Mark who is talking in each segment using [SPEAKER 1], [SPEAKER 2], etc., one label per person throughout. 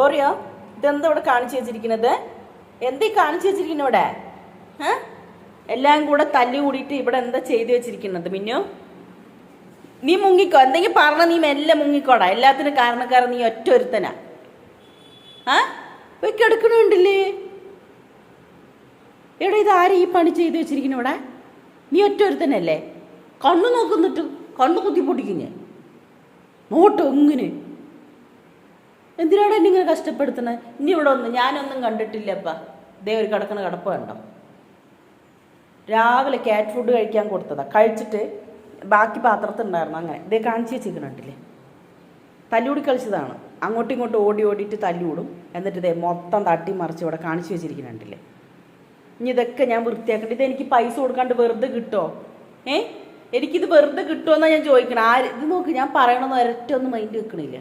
[SPEAKER 1] Oreo ഇതെന്താ ഇവിടെ കാണിച്ചു വെച്ചിരിക്കുന്നത്? എന്തേ കാണിച്ചു വെച്ചിരിക്കുന്നത് ഇവിടെ? എല്ലാം കൂടെ തല്ലി കൂടിയിട്ട് ഇവിടെ എന്താ ചെയ്തു വെച്ചിരിക്കുന്നത് മിന്നു? നീ മുങ്ങിക്കോ. എന്തെങ്കിലും പറഞ്ഞ നീ മെല്ലെ മുങ്ങിക്കോടാ. എല്ലാത്തിനും കാരണക്കാരൻ നീ ഒറ്റ ഒരുത്തനാ ആ പോയി കിടക്കണുണ്ടല്ലേ? എവിടെ ഇത് ഈ പണി ചെയ്തു വെച്ചിരിക്കുന്നു ഇവിടെ? നീ ഒറ്റ ഒരുത്തനല്ലേ കണ്ണു നോക്കുന്നിട്ട് കണ്ണു കുത്തി പൊട്ടിക്കുഞ്ഞ് നോട്ടോ ഇങ്ങനെ എന്തിനാണ് എന്നെ ഇങ്ങനെ കഷ്ടപ്പെടുത്തുന്നത് ഇനി ഇവിടെ ഒന്നും ഞാനൊന്നും കണ്ടിട്ടില്ലപ്പാ ദേ ഒരു കിടക്കണ കിടപ്പ് കണ്ടോ? രാവിലെ ക്യാറ്റ് ഫുഡ് കഴിക്കാൻ കൊടുത്തതാ. കഴിച്ചിട്ട് ബാക്കി പാത്രത്തിലുണ്ടായിരുന്നു അങ്ങനെ. ഇതേ കാണിച്ച് വെച്ചിരിക്കണില്ലേ തല്ലൂടി കളിച്ചതാണ്. അങ്ങോട്ടും ഇങ്ങോട്ടും ഓടി ഓടിയിട്ട് തല്ലൂടും എന്നിട്ട് ഇതേ മൊത്തം തട്ടി മറിച്ച് ഇവിടെ കാണിച്ചു വെച്ചിരിക്കുന്നുണ്ടല്ലേ ഇനി ഇതൊക്കെ ഞാൻ വൃത്തിയാക്കേണ്ടത് ഇത് എനിക്ക് പൈസ കൊടുക്കാണ്ട് വെറുതെ കിട്ടോ? ഏ? എനിക്കിത് വെറുതെ കിട്ടുമെന്നാണ് ഞാൻ ചോദിക്കണം. ആര് ഇത് നോക്ക് ഞാൻ പറയണമെന്ന് ഒരൊറ്റ ഒന്നും മൈൻഡ് വെക്കണില്ല.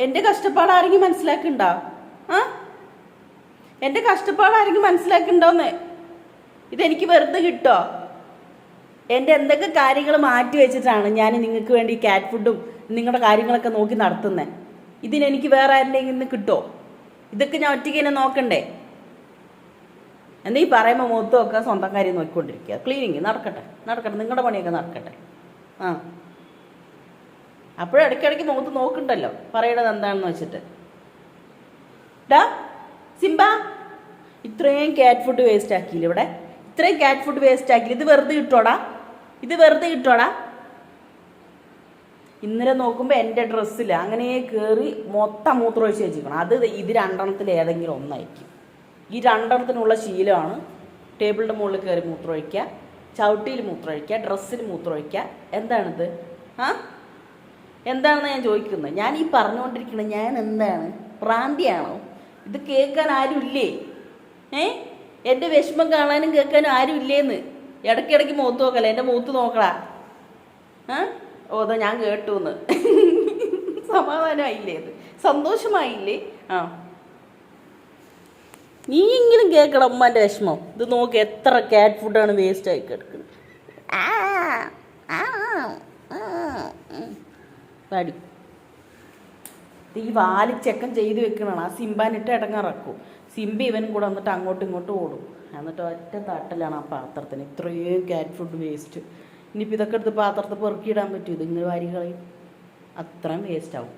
[SPEAKER 1] എന്റെ കഷ്ടപ്പാട് ആരെങ്കിലും മനസ്സിലാക്കുന്നുണ്ടോ ആ? എന്റെ കഷ്ടപ്പാട് ആരെങ്കിലും മനസ്സിലാക്കുന്നുണ്ടോന്ന് ഇതെനിക്ക് വെറുതെ കിട്ടോ? എന്റെ എന്തൊക്കെ കാര്യങ്ങൾ മാറ്റി വെച്ചിട്ടാണ് ഞാൻ നിങ്ങൾക്ക് വേണ്ടി കാറ്റ് ഫുഡും നിങ്ങളുടെ കാര്യങ്ങളൊക്കെ നോക്കി നടത്തുന്നത് ഇതിനെനിക്ക് വേറെ ആരുടെയെങ്കിലും നിന്ന് കിട്ടോ? ഇതൊക്കെ ഞാൻ ഒറ്റയ്ക്ക് തന്നെ നോക്കണ്ടേ? എന്താ ഈ പറയുമ്പോൾ മൊത്തമൊക്കെ സ്വന്തം കാര്യം നോക്കിക്കൊണ്ടിരിക്കുക. ക്ലീനിങ് നടക്കട്ടെ നടക്കട്ടെ നിങ്ങളുടെ പണിയൊക്കെ നടക്കട്ടെ. ആ. അപ്പോഴും ഇടയ്ക്കിടയ്ക്ക് മുഖത്ത് നോക്കണ്ടല്ലോ. പറയണത് എന്താണെന്ന് വെച്ചിട്ട്. ഡാ സിംബ ഇത്രയും കാറ്റ് ഫുഡ് വേസ്റ്റ് ആക്കിയില്ല ഇവിടെ? ഇത്രയും കാറ്റ് ഫുഡ് വേസ്റ്റ് ആക്കിയില്ല? ഇത് വെറുതെ കിട്ടോടാ ഇത് വെറുതെ കിട്ടോടാ ഇന്നലെ നോക്കുമ്പോൾ എന്റെ ഡ്രസ്സിൽ അങ്ങനെ കയറി മൊത്തം മൂത്രമൊഴിച്ച് വെച്ചിരിക്കണം അത് ഇത് രണ്ടെണ്ണത്തിൽ ഏതെങ്കിലും ഒന്നായിരിക്കും. ഈ രണ്ടെണ്ണത്തിനുള്ള ശീലമാണ് ടേബിളിന്റെ മുകളിൽ കയറി മൂത്രമൊഴിക്കുക ചവിട്ടിയിൽ മൂത്രമൊഴിക്കുക ഡ്രസ്സിൽ മൂത്രം മൂത്രമൊഴിക്കുക എന്താണിത്? ആ? എന്താണെന്ന് ഞാൻ ചോദിക്കുന്നത്? ഞാൻ ഈ പറഞ്ഞുകൊണ്ടിരിക്കുന്നത് ഞാൻ എന്താണ്? പ്രാന്തിയാണോ ഇത് കേൾക്കാൻ ആരുമില്ലേ ഏ? എന്റെ വിഷമം കാണാനും കേൾക്കാനും ആരും ഇല്ലേന്ന്. ഇടയ്ക്കിടയ്ക്ക് മുഖത്ത് നോക്കല എന്റെ മുഖത്ത് നോക്കടാ. ആ? ഓതോ ഞാൻ കേട്ടു എന്ന് സമാധാനമായില്ലേ അത് സന്തോഷമായില്ലേ? ആ. നീ നീയെങ്കിലും കേൾക്കണം ഉമ്മാന്റെ വിഷമം. ഇത് നോക്ക് എത്ര ക്യാറ്റ് ഫുഡാണ് വേസ്റ്റ് ആയി കിടക്കുന്നത്. ആ, ആ, ഉം. ഇത് ഈ വാലി ചെക്കൻ ചെയ്ത് വെക്കണതാണ്. ആ സിംബാനിട്ട് ഇടങ്ങിറക്കും. സിംബ ഇവനും കൂടെ വന്നിട്ട് അങ്ങോട്ടും ഇങ്ങോട്ടും ഓടും. എന്നിട്ട് ഒറ്റ തട്ടലാണ് ആ പാത്രത്തിന്. ഇത്രയും ക്യാറ്റ് ഫുഡ് വേസ്റ്റ് ഇനിയിപ്പോൾ ഇതൊക്കെ എടുത്ത് പാത്രത്തിൽ പെറുക്കിയിടാൻ പറ്റും. ഇതിങ്ങനെ വാരി കളയും. അത്രയും വേസ്റ്റാവും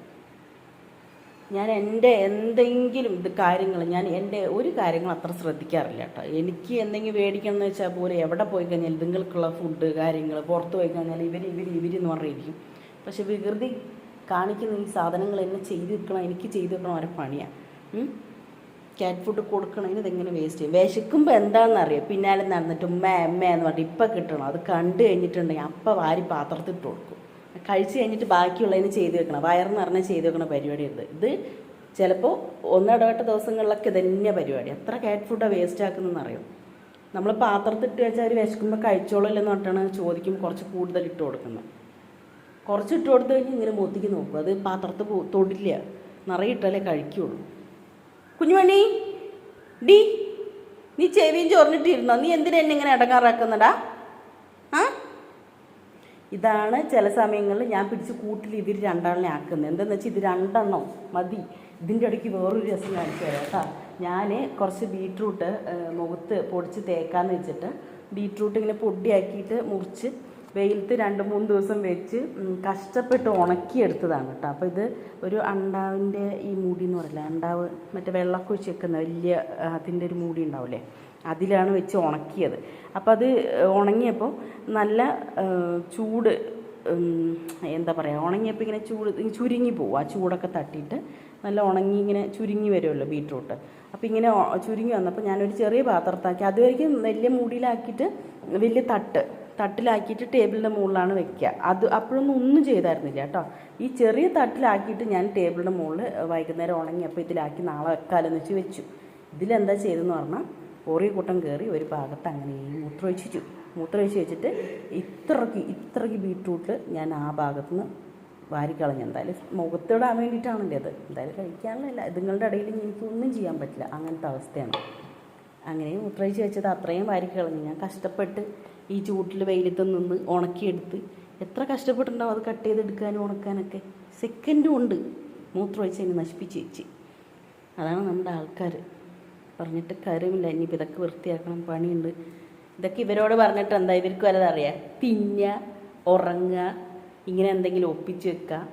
[SPEAKER 1] ഞാൻ എന്റെ എന്തെങ്കിലും ഇത് കാര്യങ്ങൾ ഞാൻ എന്റെ ഒരു കാര്യങ്ങൾ അത്ര ശ്രദ്ധിക്കാറില്ല കേട്ടോ. എനിക്ക് എന്തെങ്കിലും മേടിക്കണം എന്ന് വെച്ചാൽ പോലെ എവിടെ പോയി കഴിഞ്ഞാൽ ഇതുങ്ങൾക്കുള്ള ഫുഡ് കാര്യങ്ങൾ പുറത്ത് പോയി കഴിഞ്ഞാൽ ഇവർ ഇവർ ഇവരെന്ന് പറഞ്ഞിരിക്കും. പക്ഷെ വികൃതി കാണിക്കുന്ന ഈ സാധനങ്ങൾ എന്നെ ചെയ്ത് വെക്കണം എനിക്ക് ചെയ്ത് വെക്കണം അവരെ പണിയാണ് ക്യാറ്റ് ഫുഡ് കൊടുക്കണതിന് ഇതെങ്ങനെ വേസ്റ്റ് ചെയ്യും? വിശക്കുമ്പോൾ എന്താണെന്ന് അറിയാം? പിന്നാലെ നടന്നിട്ട് ഉമ്മ അമ്മ എന്ന് പറഞ്ഞിട്ട് ഇപ്പം കിട്ടണം. അത് കണ്ടു കഴിഞ്ഞിട്ടുണ്ടെങ്കിൽ അപ്പം വാരി പാത്രത്തിൽ ഇട്ട് കൊടുക്കും. കഴിച്ച് കഴിഞ്ഞിട്ട് ബാക്കിയുള്ളതിന് ചെയ്ത് വെക്കണം. വയറെന്ന് പറഞ്ഞാൽ ചെയ്ത് വെക്കണ പരിപാടിയുണ്ട് ഇത്. ചിലപ്പോൾ ഒന്നിടവട്ട ദിവസങ്ങളിലൊക്കെ ഇതന്നെ പരിപാടി. എത്ര ക്യാറ്റ് ഫുഡാണ് വേസ്റ്റ് ആക്കുന്നതെന്ന് അറിയാം? നമ്മൾ പാത്രത്തിട്ട് വെച്ചാൽ അവർ വിശക്കുമ്പോൾ കഴിച്ചോളില്ലെന്ന് പറഞ്ഞിട്ടാണ് ചോദിക്കും കുറച്ച് കൂടുതൽ ഇട്ട് കൊടുക്കുന്നത്. കുറച്ച് ഇട്ട് കൊടുത്തു കഴിഞ്ഞാൽ ഇങ്ങനെ മൂത്തിക്ക് നോക്കും. അത് പാത്രത്തിൽ തൊടില്ല. നിറയെ ഇട്ടാലേ കഴിക്കുള്ളൂ. കുഞ്ഞുമണി ഡി നീ ചെവിയും ചൊറിഞ്ഞിട്ടിരുന്നോ നീ എന്തിനാ എന്നെ ഇങ്ങനെ ഇടങ്ങാറാക്കുന്നടാ? ആ? ഇതാണ് ചില സമയങ്ങളിൽ ഞാൻ പിടിച്ച് കൂട്ടിൽ ഇവർ രണ്ടാളിനെ ആക്കുന്നത്. എന്താണെന്ന് വെച്ചാൽ ഇത് രണ്ടെണ്ണം മതി. ഇതിന്റെ ഇടയ്ക്ക് വേറൊരു രസം കാണിച്ചു തരാം കേട്ടോ. ഞാൻ കുറച്ച് ബീട്രൂട്ട് മുഖത്ത് പൊടിച്ച് തേക്കാന്ന് വെച്ചിട്ട് ബീട്രൂട്ട് ഇങ്ങനെ പൊടിയാക്കിയിട്ട് മുറിച്ച് വെയിലത്ത് രണ്ട് മൂന്ന് ദിവസം വെച്ച് കഷ്ടപ്പെട്ട് ഉണക്കിയെടുത്തതാണ് കേട്ടോ. അപ്പോൾ ഇത് ഒരു അണ്ടാവിന്റെ ഈ മൂടി എന്ന് പറയില്ല അണ്ടാവ് മറ്റേ വെള്ളമൊക്കെ ഒഴിച്ച് വെക്കുന്ന വലിയ അതിന്റെ ഒരു മൂടി ഉണ്ടാവില്ലേ അതിലാണ് വെച്ച് ഉണക്കിയത്. അപ്പോൾ അത് ഉണങ്ങിയപ്പോൾ നല്ല ചൂട് എന്താ പറയുക ഉണങ്ങിയപ്പോൾ ഇങ്ങനെ ചൂട് ചുരുങ്ങി പോകും ആ ചൂടൊക്കെ തട്ടിയിട്ട് നല്ല ഉണങ്ങി ഇങ്ങനെ ചുരുങ്ങി വരുമല്ലോ ബീട്രൂട്ട്. അപ്പോൾ ഇങ്ങനെ ചുരുങ്ങി വന്നപ്പോൾ ഞാനൊരു ചെറിയ പാത്രത്താക്കി അതുവരെയ്ക്കും വലിയ മൂടിയിലാക്കിയിട്ട് വലിയ തട്ട് തട്ടിലാക്കിയിട്ട് ടേബിളിന്റെ മുകളിലാണ് വെക്കുക. അത് അപ്പോഴൊന്നും ഒന്നും ചെയ്തായിരുന്നില്ല കേട്ടോ. ഈ ചെറിയ തട്ടിലാക്കിയിട്ട് ഞാൻ ടേബിളിന്റെ മുകളിൽ വൈകുന്നേരം ഉണങ്ങിയപ്പോൾ ഇതിലാക്കി നാളെ വെക്കാലെന്ന് വെച്ച് വെച്ചു. ഇതിലെന്താ ചെയ്തതെന്ന് പറഞ്ഞാൽ ഓറിയ കൂട്ടം കയറി ഒരു ഭാഗത്ത് അങ്ങനെ മൂത്രമൊഴിച്ചു മൂത്രമൊഴിച്ച് വെച്ചിട്ട് ഇത്രയ്ക്ക് ഇത്രയ്ക്ക് ബീട്രൂട്ട് ഞാൻ ആ ഭാഗത്തുനിന്ന് വാരിക്കളഞ്ഞു. എന്തായാലും മുഖത്തോടാൻ വേണ്ടിയിട്ടാണല്ലേ അത്. എന്തായാലും കഴിക്കാനുള്ളതല്ല ഇതുങ്ങളുടെ ഇടയിൽ എനിക്കൊന്നും ചെയ്യാൻ പറ്റില്ല. അങ്ങനത്തെ അവസ്ഥയാണ്. അങ്ങനെ മൂത്രമൊഴിച്ച് വെച്ചത് അത്രയും വാരിക്കളഞ്ഞു ഞാൻ കഷ്ടപ്പെട്ട് ഈ ചൂട്ടിൽ വെയിലത്ത് നിന്ന് ഉണക്കിയെടുത്ത് എത്ര കഷ്ടപ്പെട്ടിട്ടുണ്ടാവും അത് കട്ട് ചെയ്തെടുക്കാനും ഉണക്കാനൊക്കെ. സെക്കൻഡും ഉണ്ട് മൂത്രമൊഴിച്ച് അതിനെ നശിപ്പിച്ച് വെച്ച്. അതാണ് നമ്മുടെ ആൾക്കാർ പറഞ്ഞിട്ട് കാര്യമില്ല. ഇനിയിപ്പോൾ ഇതൊക്കെ വൃത്തിയാക്കണം പണിയുണ്ട്. ഇതൊക്കെ ഇവരോട് പറഞ്ഞിട്ട് എന്താ? ഇവർക്ക് വല്ലതറിയാം തിന്നുക ഉറങ്ങുക ഇങ്ങനെ എന്തെങ്കിലും ഒപ്പിച്ച് വെക്കുക.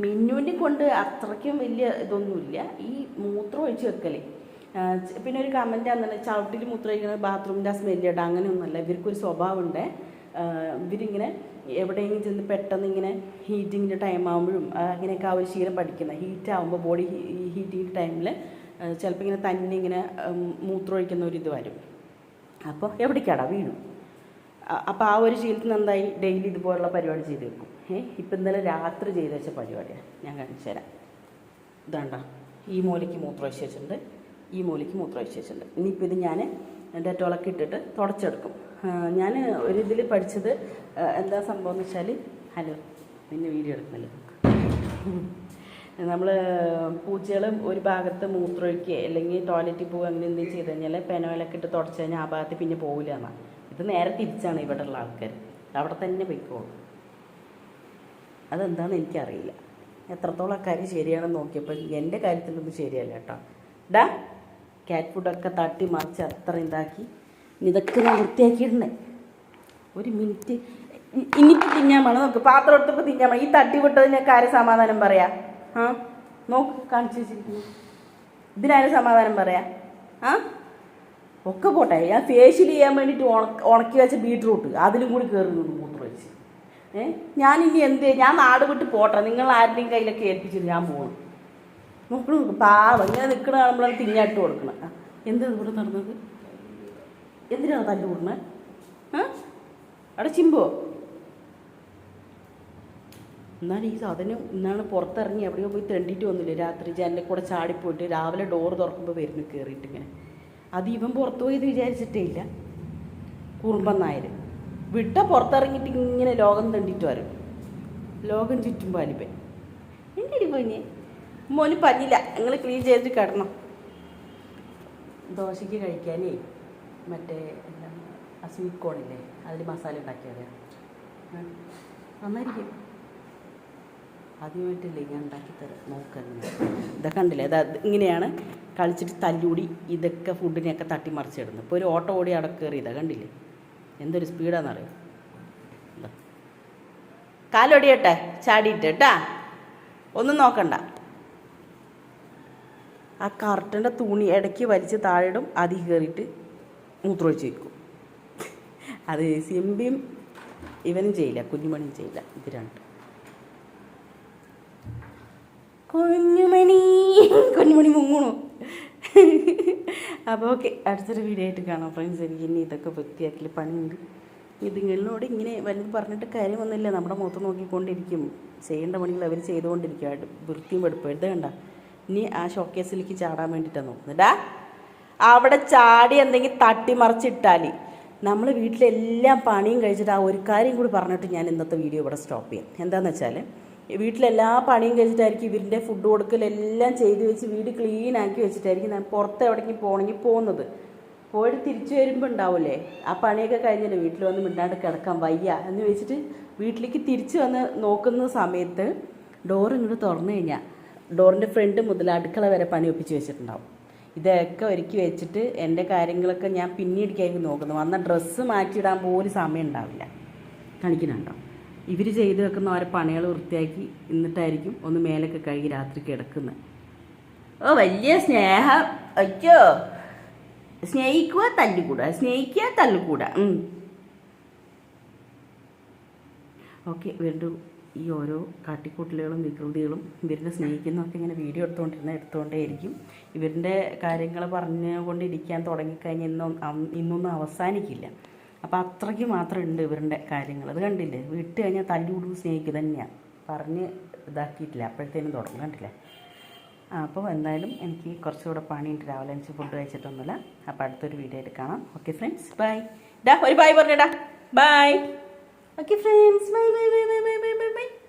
[SPEAKER 1] മിന്നുവിനെ കൊണ്ട് അത്രയ്ക്കും വലിയ ഇതൊന്നുമില്ല. ഈ മൂത്രം ഒഴിച്ച് വെക്കലേ പിന്നെ ഒരു കമന്റ് അന്നെ ചവിട്ടിൽ മൂത്ര ഒഴിക്കുന്നത് ബാത്റൂമിന്റെ ആ സ്മെല്ല് ഇടാം അങ്ങനെയൊന്നുമല്ല. ഇവർക്കൊരു സ്വഭാവമുണ്ട്. ഇവരിങ്ങനെ എവിടെയെങ്കിലും ചെന്ന് പെട്ടെന്ന് ഇങ്ങനെ ഹീറ്റിങ്ങിന്റെ ടൈം ആകുമ്പോഴും അങ്ങനെയൊക്കെ ആ ഒരു ശീലം പഠിക്കുന്നത് ഹീറ്റ് ആകുമ്പോൾ ബോഡി ഹീറ്റിംഗ് ടൈമിൽ ചിലപ്പോൾ ഇങ്ങനെ തന്നെ ഇങ്ങനെ മൂത്രമൊഴിക്കുന്ന ഒരു ഇത് വരും. അപ്പോൾ എവിടേക്കാടാ വീണു? അപ്പോൾ ആ ഒരു ശീലത്തിൽ നിന്ന് എന്തായി? ഡെയിലി ഇതുപോലുള്ള പരിപാടി ചെയ്ത് വെക്കും. ഏഹ് ഇപ്പം ഇന്നലെ രാത്രി ചെയ്ത് വെച്ച പരിപാടിയാണ് ഞാൻ കാണിച്ചു തരാം. ഇതാണ്ട? ഈ മൂലയ്ക്ക് മൂത്രം വിശേഷിച്ചിട്ടുണ്ട് വെച്ചിട്ടുണ്ട്. ഈ മൂലയ്ക്ക് മൂത്രം ഒഴിച്ച് വെച്ചിട്ടുണ്ട്. ഇനിയിപ്പോൾ ഇത് ഞാൻ ഡെറ്റോളൊക്കെ ഇട്ടിട്ട് തുടച്ചെടുക്കും. ഞാൻ ഒരു ഇതിൽ പഠിച്ചത് എന്താ സംഭവം എന്ന് വെച്ചാൽ ഹലോ പിന്നെ വീഡിയോ എടുക്കുന്നില്ല നമ്മൾ പൂച്ചകൾ ഒരു ഭാഗത്ത് മൂത്രമൊഴിക്കുക അല്ലെങ്കിൽ ടോയ്ലറ്റിൽ പോകുക അങ്ങനെ എന്തെങ്കിലും ചെയ്ത് കഴിഞ്ഞാൽ പെനോയിലൊക്കെ ഇട്ട് തുടച്ച് കഴിഞ്ഞാൽ ആ ഭാഗത്ത് പിന്നെ പോകില്ല എന്നാണ് ഇത് നേരെ തിരിച്ചാണ് ഇവിടെ ഉള്ള ആൾക്കാർ അവിടെ തന്നെ പൊയ്ക്കോളും. അതെന്താണെന്ന് എനിക്കറിയില്ല. എത്രത്തോളം ആ കാര്യം ശരിയാണെന്ന് നോക്കിയപ്പോൾ എന്റെ കാര്യത്തിലൊന്നും ശരിയല്ല കേട്ടോ. ഡാ? ക്യാറ്റ് ഫുഡൊക്കെ തട്ടി മറിച്ച് അത്ര ഇതാക്കി. ഇനി ഇതൊക്കെ ഞാൻ വൃത്തിയാക്കിയിടണേ ഒരു മിനിറ്റ്. ഇനിയിപ്പോൾ തിന്നാൻ വേണം നോക്ക് പാത്രം എടുത്തപ്പോൾ തിന്നാൻ വേണം ഈ തട്ടി വിട്ടതിനൊക്കെ ആരും സമാധാനം പറയാ? ആ? നോക്ക് കാണിച്ചു വെച്ചിരിക്കുന്നു. ഇതിനാരും സമാധാനം പറയാ? ആ? ഒക്കെ പോട്ടെ. ഞാൻ ഫേഷ്യൽ ചെയ്യാൻ വേണ്ടിയിട്ട് ഉണക്ക് ഉണക്കി വെച്ച ബീട്രൂട്ട്. അതിലും കൂടി കയറി നിന്നു മൂത്രം വെച്ച് ഏഹ് ഞാനിനി എന്ത്? ഞാൻ നാട് വിട്ട് പോട്ടെ. നിങ്ങൾ ആരുടെയും കയ്യിലൊക്കെ ഏൽപ്പിച്ചിട്ട് ഞാൻ പോകണം നോക്കണു പാവം. ഇങ്ങനെ നിൽക്കണ കാണുമ്പോഴാണ് തിഞ്ഞാട്ട് കൊടുക്കണം. എന്ത് ഇവിടെ നടന്നത്? എന്തിനാണ് തല്ലു കൂടണേ അവിടെ ചിമ്പോ? എന്നാൽ ഈ സാധനം ഇന്നാണ് പുറത്തിറങ്ങി. എവിടെയോ പോയി തെണ്ടിയിട്ട് വന്നില്ലേ രാത്രി? ജനലിൽ കൂടെ ചാടിപ്പോയിട്ട് രാവിലെ ഡോർ തുറക്കുമ്പോൾ വരുന്നു കയറിയിട്ട് ഇങ്ങനെ. അത് ഇവൻ പുറത്തു പോയത് വിചാരിച്ചിട്ടേ ഇല്ല. കുറുമ്പൻ നായർ വിട്ട പുറത്തിറങ്ങിയിട്ട് ഇങ്ങനെ ലോകം തെണ്ടിയിട്ട് വരും. ലോകം ചുറ്റും പാലിപ്പൻ എന്തിരി പോയിനെ മോന് പഞ്ഞില്ല നിങ്ങൾ ക്ലീൻ ചെയ്ത് കിടണം ദോശയ്ക്ക് കഴിക്കാനേ മറ്റേ എന്താണ് ആ സ്വീറ്റ് കോണില്ലേ അതിൽ മസാല ഉണ്ടാക്കിയത് നന്നായിരിക്കും. ആദ്യമായിട്ടില്ലേ ഞാൻ ഉണ്ടാക്കി തരാം. നോക്കാം ഇതൊക്കെ കണ്ടില്ലേ? അത് ഇങ്ങനെയാണ് കളിച്ചിട്ട് തല്ലൂടി ഇതൊക്കെ ഫുഡിനെയൊക്കെ തട്ടി മറിച്ചിടുന്നത് ഇപ്പോൾ ഒരു ഓട്ടോ ഓടി അവിടെ കയറി ഇതാ കണ്ടില്ലേ? എന്തൊരു സ്പീഡാണെന്നറിയോ. കാലൊടിയട്ടെ? ചാടിയിട്ട് കേട്ടാ? ഒന്നും നോക്കണ്ട. ആ കർട്ടന്റെ തുണി ഇടയ്ക്ക് വലിച്ച് താഴെയിടും അതിൽ കയറിയിട്ട് മൂത്രമൊഴിച്ച് വയ്ക്കും അത് സിമ്പിയും ഇവനും ചെയ്യില്ല കുഞ്ഞുമണിയും ചെയ്യില്ല ഇത് രണ്ട്. കുഞ്ഞുമണി കുഞ്ഞുമണി മുങ്ങണു. അപ്പോൾ ഓക്കെ അടുത്തൊരു വീഡിയോ ആയിട്ട് കാണാം ഫ്രണ്ട്സ് എനിക്ക് ഇനി ഇതൊക്കെ വൃത്തിയാക്കൽ പണിയുണ്ട്. ഇതുങ്ങളിനോട് ഇങ്ങനെ വലുത് പറഞ്ഞിട്ട് കാര്യമൊന്നുമില്ല നമ്മുടെ മുഖത്ത് നോക്കിക്കൊണ്ടിരിക്കും. ചെയ്യേണ്ട പണികൾ അവർ ചെയ്തുകൊണ്ടിരിക്കും വൃത്തിയും വെടുപ്പും. കണ്ട ഇനി ആ ഷോക്കേസിലേക്ക് ചാടാൻ വേണ്ടിയിട്ടാണ് നോക്കുന്നത്. അവിടെ ചാടി എന്തെങ്കിലും തട്ടി മറിച്ചിട്ടാൽ നമ്മൾ വീട്ടിലെല്ലാം പണിയും കഴിച്ചിട്ട് ആ ഒരു കാര്യം കൂടി പറഞ്ഞിട്ട് ഞാൻ ഇന്നത്തെ വീഡിയോ ഇവിടെ സ്റ്റോപ്പ് ചെയ്യാം. എന്താണെന്ന് വെച്ചാൽ വീട്ടിലെല്ലാ പണിയും കഴിച്ചിട്ടായിരിക്കും ഇവരിന്റെ ഫുഡ് കൊടുക്കലെല്ലാം ചെയ്ത് വെച്ച് വീട് ക്ലീൻ ആക്കി വെച്ചിട്ടായിരിക്കും ഞാൻ പുറത്ത് എവിടേക്കും പോകണമെങ്കിൽ പോകുന്നത്. പോയിട്ട് തിരിച്ചു വരുമ്പോൾ ഉണ്ടാവില്ലേ ആ പണിയൊക്കെ കഴിഞ്ഞല്ലേ വീട്ടിൽ വന്ന് മിണ്ടാണ്ട് കിടക്കാൻ വയ്യ എന്ന് വെച്ചിട്ട് വീട്ടിലേക്ക് തിരിച്ചു വന്ന് നോക്കുന്ന സമയത്ത് ഡോർ ഇങ്ങോട്ട് തുറന്നു കഴിഞ്ഞാൽ ഡോറിന്റെ ഫ്രണ്ട് മുതൽ അടുക്കള വരെ പണി ഒപ്പിച്ച് വെച്ചിട്ടുണ്ടാവും. ഇതൊക്കെ ഒരുക്കി വെച്ചിട്ട് എന്റെ കാര്യങ്ങളൊക്കെ ഞാൻ പിന്നീടേക്കായിരിക്കും നോക്കുന്നത് വന്ന ഡ്രസ്സ് മാറ്റിയിടാൻ പോലും സമയം ഉണ്ടാവില്ല. കാണിക്കുന്നുണ്ടോ? ഇവർ ചെയ്ത് വെക്കുന്ന ഓരോ പണികൾ വൃത്തിയാക്കി എന്നിട്ടായിരിക്കും ഒന്ന് മേലൊക്കെ കഴുകി രാത്രി കിടക്കുന്നത് ഓ വലിയ സ്നേഹം. അയ്യോ. സ്നേഹിക്കുക തല്ലുകൂടുക സ്നേഹിക്കുക തല്ലുകൂടുക ഓക്കെ ഇവരുടെ ഈ ഓരോ കാട്ടിക്കൂട്ടലുകളും വികൃതികളും ഇവരുടെ സ്നേഹിക്കുന്നതൊക്കെ ഇങ്ങനെ വീഡിയോ എടുത്തുകൊണ്ടിരുന്ന എടുത്തുകൊണ്ടേയിരിക്കും. ഇവരുടെ കാര്യങ്ങൾ പറഞ്ഞുകൊണ്ടിരിക്കാൻ തുടങ്ങിക്കഴിഞ്ഞാൽ ഇന്നും ഇന്നൊന്നും അവസാനിക്കില്ല. അപ്പോൾ അത്രയ്ക്ക് മാത്രം ഉണ്ട് ഇവരുടെ കാര്യങ്ങൾ അത് കണ്ടില്ലേ? വിട്ട് കഴിഞ്ഞാൽ തല്ലുകൂടും സ്നേഹിക്കുക തന്നെയാണ് പറഞ്ഞ് ഇതാക്കിയിട്ടില്ല. അപ്പോഴത്തേനും തുടങ്ങും. കണ്ടില്ലേ? അപ്പോൾ എന്തായാലും എനിക്ക് കുറച്ചുകൂടെ പണിയുണ്ട്. രാവിലെ അഞ്ച് ഫുഡ് കഴിച്ചിട്ടൊന്നുമില്ല. അപ്പോൾ അടുത്തൊരു വീഡിയോ ആയിട്ട് കാണാം. ഓക്കെ ഫ്രണ്ട്സ് ബൈ ഡാ ഒരു bye പറഞ്ഞടാ. Bye okay friends bye bye bye bye bye bye bye